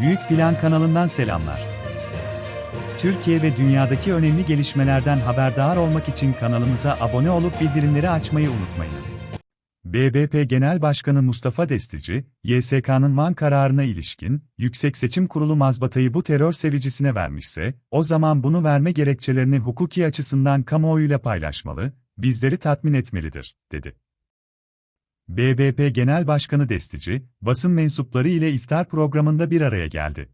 Büyük Plan kanalından selamlar. Türkiye ve dünyadaki önemli gelişmelerden haberdar olmak için kanalımıza abone olup bildirimleri açmayı unutmayınız. BBP Genel Başkanı Mustafa Destici, YSK'nın Van kararına ilişkin, Yüksek Seçim Kurulu mazbatayı bu terör sevicisine vermişse, o zaman bunu verme gerekçelerini hukuki açısından kamuoyuyla paylaşmalı, bizleri tatmin etmelidir, dedi. BBP Genel Başkanı Destici, basın mensupları ile iftar programında bir araya geldi.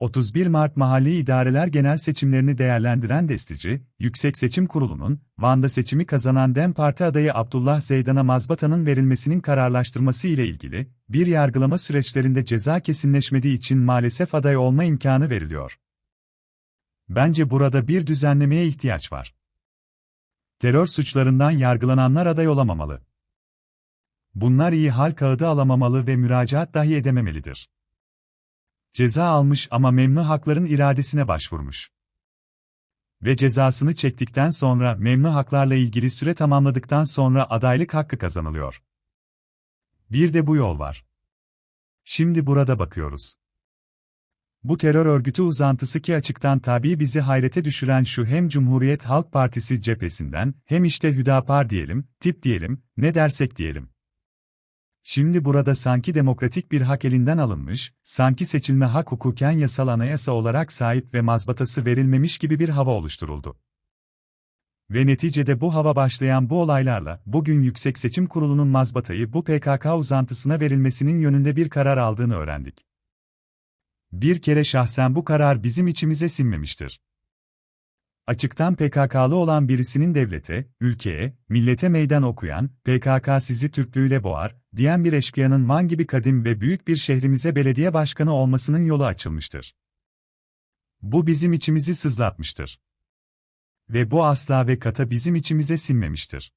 31 Mart Mahalli İdareler Genel Seçimlerini değerlendiren Destici, Yüksek Seçim Kurulu'nun, Van'da seçimi kazanan DEM Parti adayı Abdullah Zeydan'a mazbatanın verilmesinin kararlaştırması ile ilgili, bir yargılama süreçlerinde ceza kesinleşmediği için maalesef aday olma imkanı veriliyor. Bence burada bir düzenlemeye ihtiyaç var. Terör suçlarından yargılananlar aday olamamalı. Bunlar iyi hal kağıdı alamamalı ve müracaat dahi edememelidir. Ceza almış ama memnu hakların iradesine başvurmuş. Ve cezasını çektikten sonra memnu haklarla ilgili süre tamamladıktan sonra adaylık hakkı kazanılıyor. Bir de bu yol var. Şimdi burada bakıyoruz. Bu terör örgütü uzantısı ki açıktan tabi bizi hayrete düşüren şu hem Cumhuriyet Halk Partisi cephesinden hem işte Hüdapar diyelim, tip diyelim, ne dersek diyelim. Şimdi burada sanki demokratik bir hak elinden alınmış, sanki seçilme hak hukuken yasal anayasa olarak sahip ve mazbatası verilmemiş gibi bir hava oluşturuldu. Ve neticede bu hava başlayan bu olaylarla, bugün Yüksek Seçim Kurulu'nun mazbatayı bu PKK uzantısına verilmesinin yönünde bir karar aldığını öğrendik. Bir kere şahsen bu karar bizim içimize sinmemiştir. Açıktan PKK'lı olan birisinin devlete, ülkeye, millete meydan okuyan, PKK sizi Türklüğüyle boğar, diyen bir eşkıyanın Van gibi kadim ve büyük bir şehrimize belediye başkanı olmasının yolu açılmıştır. Bu bizim içimizi sızlatmıştır. Ve bu asla ve kata bizim içimize sinmemiştir.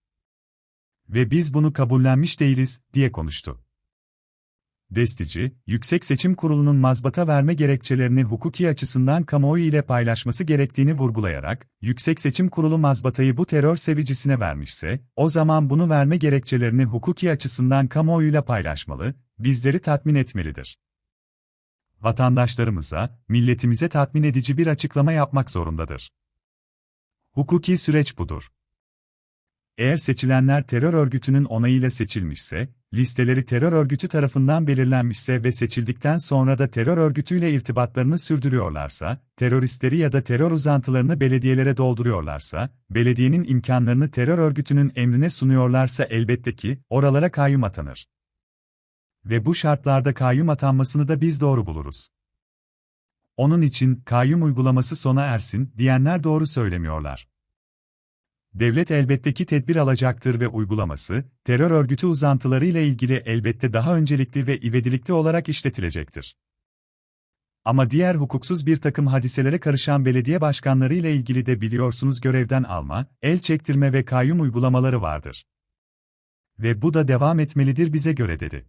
Ve biz bunu kabullenmiş değiliz, diye konuştu. Destici, Yüksek Seçim Kurulu'nun mazbata verme gerekçelerini hukuki açısından kamuoyu ile paylaşması gerektiğini vurgulayarak, Yüksek Seçim Kurulu mazbatayı bu terör sevicisine vermişse, o zaman bunu verme gerekçelerini hukuki açısından kamuoyuyla paylaşmalı, bizleri tatmin etmelidir. Vatandaşlarımıza, milletimize tatmin edici bir açıklama yapmak zorundadır. Hukuki süreç budur. Eğer seçilenler terör örgütünün onayıyla seçilmişse, listeleri terör örgütü tarafından belirlenmişse ve seçildikten sonra da terör örgütüyle irtibatlarını sürdürüyorlarsa, teröristleri ya da terör uzantılarını belediyelere dolduruyorlarsa, belediyenin imkanlarını terör örgütünün emrine sunuyorlarsa elbette ki, oralara kayyum atanır. Ve bu şartlarda kayyum atanmasını da biz doğru buluruz. Onun için, kayyum uygulaması sona ersin, diyenler doğru söylemiyorlar. Devlet elbette ki tedbir alacaktır ve uygulaması, terör örgütü uzantıları ile ilgili elbette daha öncelikli ve ivedilikli olarak işletilecektir. Ama diğer hukuksuz bir takım hadiselere karışan belediye başkanları ile ilgili de biliyorsunuz görevden alma, el çektirme ve kayyum uygulamaları vardır. Ve bu da devam etmelidir bize göre dedi.